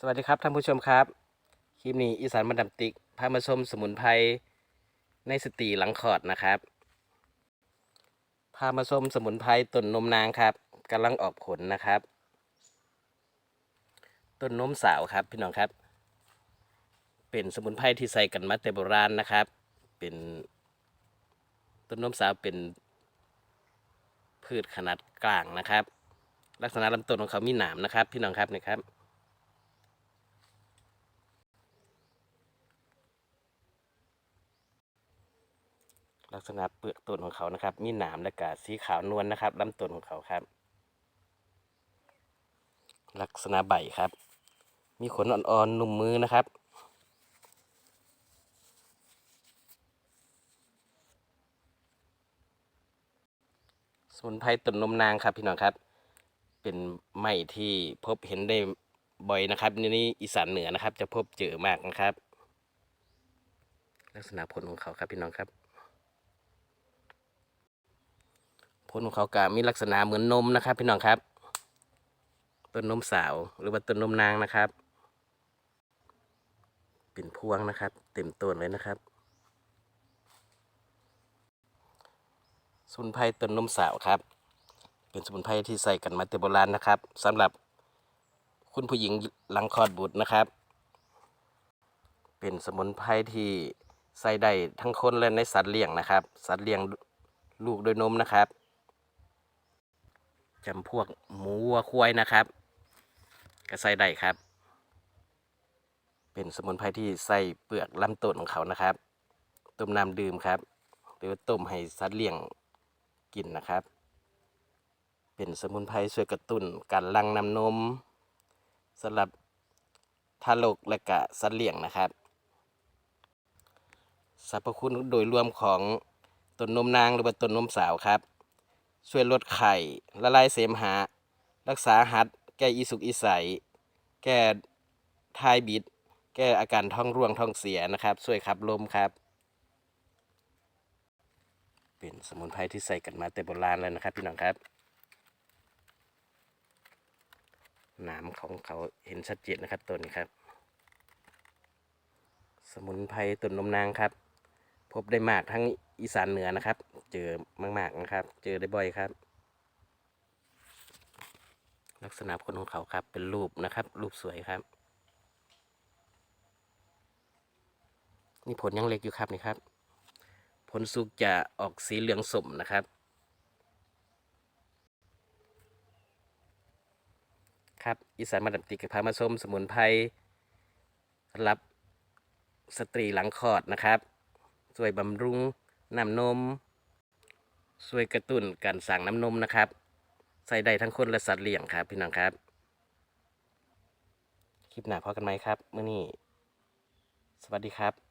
สวัสดีครับท่านผู้ชมครับ คลิปนี้อีสานมาดามติกพามาชมสมุนไพรในสตีหลังคลอดนะครับ พามาชมสมุนไพรต้นนมนางครับกำลังออกผลนะครับ ต้นนมสาวครับพี่น้องครับ เป็นสมุนไพรที่ใส่กันมาแต่โบราณนะครับ เป็นต้นนมสาวเป็นพืชขนาดกลางนะครับ ลักษณะลำต้นของเขามีหนามนะครับ พี่น้องครับนี่ครับ ลักษณะเปลือกต้นของเขานะครับ มีหนามและกาสีขาวนวลนะครับลำต้นของเขาครับ ลักษณะใบครับ มีขนอ่อนๆนุ่มมือนะครับสมุนไพรต้นนมนางครับพี่น้องครับ เป็นไม้ที่พบเห็นได้บ่อยนะครับในนี้อีสานเหนือนะครับ จะพบเจอมากนะครับ ลักษณะผลของเขาครับพี่น้องครับ ผลของเขาก็มีลักษณะเหมือนนมนะครับ พี่น้องครับ ต้นนมสาวหรือว่าต้นนมนางนะครับ เป็นพวงนะครับ เต็มต้นเลยนะครับสมุนไพรต้นนมสาวครับ เป็นสมุนไพรที่ใส่กันมาแต่โบราณนะครับสำหรับคุณผู้หญิงหลังคลอดบุตรนะครับ เป็นสมุนไพรที่ใส่ได้ทั้งคนและในสัตว์เลี้ยงนะครับ สัตว์เลี้ยงลูกด้วยนมนะครับ จำพวกหมูวัวควายนะครับก็ใส่ได้ครับ เป็นสมุนไพรที่ใส่เปลือกลำต้นของเขานะครับ ต้มน้ำดื่มครับ หรือต้มให้สัตว์เลี้ยงกินนะครับ เป็นสมุนไพรช่วยกระตุ้นการหลั่งน้ำนมสำหรับทารกและกะสัตว์เลี้ยงนะครับสรรพคุณโดยรวมของต้นนมนางหรือว่าต้นนมสาวครับ ช่วยลดไข่ละลายเสมหะ รักษาหัด แก้อีสุกอีใส แก้ทายบิด แก้อาการท้องร่วงท้องเสียนะครับช่วยขับลมครับ เป็นสมุนไพรที่ใส่กันมาแต่โบราณเลยนะครับพี่น้องครับหนามของเขาเห็นชัดเจนนะครับตัวนี้ครับ สมุนไพรต้นนมนางครับ พบได้มากทั้ง อีสานเหนือนะครับ เจอมาก ๆนะครับ เจอได้บ่อยครับ ลักษณะผลของเขาครับเป็นรูปนะครับ รูปสวยครับ นี่ผลยังเล็กอยู่ครับนี่ครับ ผลสุกจะออกสีเหลืองสมนะครับ ครับอีสานมาดับติกพามาชมสมุนไพรรับสตรีหลังคลอดนะครับ ช่วยบำรุง น้ำนมช่วยกระตุ้นการสั่งน้ำนมนะครับ ใส่ได้ทั้งคนและสัตว์เลี้ยงครับ พี่น้องครับ คลิปหน้าพอกันไหมครับเมื่อนี้ สวัสดีครับ